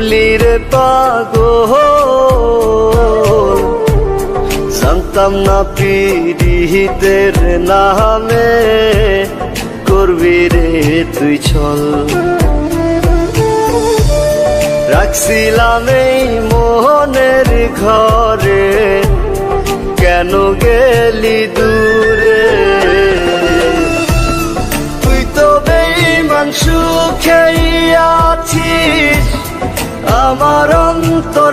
করলি রে পাগো জানতাম না পিরিহিতের নামে করবি রে তুই ছল রাখছিলাম এই মোহনের ঘরে, কেন গেলি দূরে? তুই তো বেইমান সুখেই আছিস। আমার অন্তর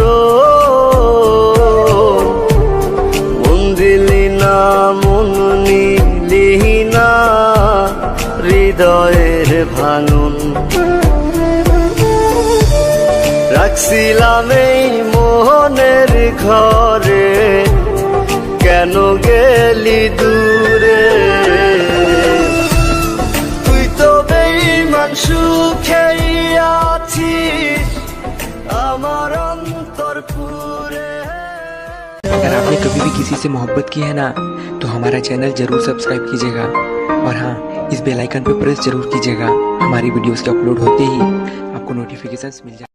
ভাঙন। রাখছিলাম এই মোহনের ঘরে, কেন গেলি দূরে? তুই তো বেইমান সুখেই আছিস, আমার অন্তর পুরে। अगर आपने कभी भी किसी से मोहब्बत की है ना तो हमारा चैनल ज़रूर सब्सक्राइब कीजिएगा। और हाँ इस बेल आइकन पर प्रेस ज़रूर कीजिएगा। हमारी वीडियोस के अपलोड होते ही आपको नोटिफिकेशन मिल जाए